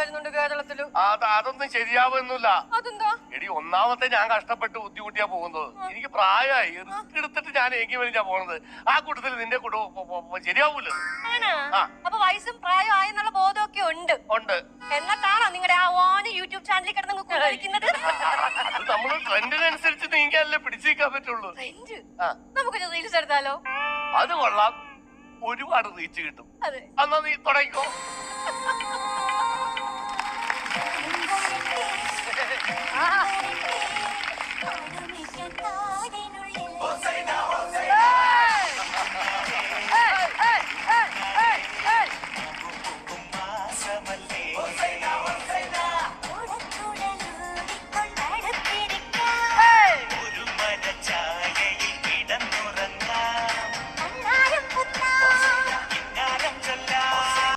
വരുന്നുണ്ട് കേരളത്തിൽ? അത് അതൊന്നും ശരിയാവുന്നില്ല. അതെന്താ? എടി ഒന്നാമത്തെ ഞാൻ കഷ്ടപ്പെട്ട് ബുദ്ധിമുട്ടിയാ പോകുന്നത്. എനിക്ക് പ്രായമായി. റിസ്ക് എടുത്തിട്ട് ഞാൻ എങ്കിൽ വേണ്ടിയാ പോണത്. ആ കൂട്ടത്തിൽ നിന്റെ കുടുംബം ശരിയാവൂല. അപ്പൊ വയസ്സും പ്രായം ആയെന്നുള്ള ബോധമൊക്കെ ഉണ്ട്. ഉണ്ട്. എന്നിട്ടാണോ നിങ്ങളുടെ ആ ഓന യൂട്യൂബ് ചാനലിൽ കിടന്ന് കുറിക്കുന്നത് അത് നമ്മൾ ട്രെൻഡിനനുസരിച്ച് നീങ്ങിയാലേ പിടിച്ചേക്കാൻ പറ്റുള്ളൂ. നമുക്കൊരു റീൽസ് എടുത്താലോ? അത് കൊള്ളാം. ഒരുപാട് റീച്ച് കിട്ടും. അന്നാ നീ തുടങ്ങിക്കോ. めちゃとでの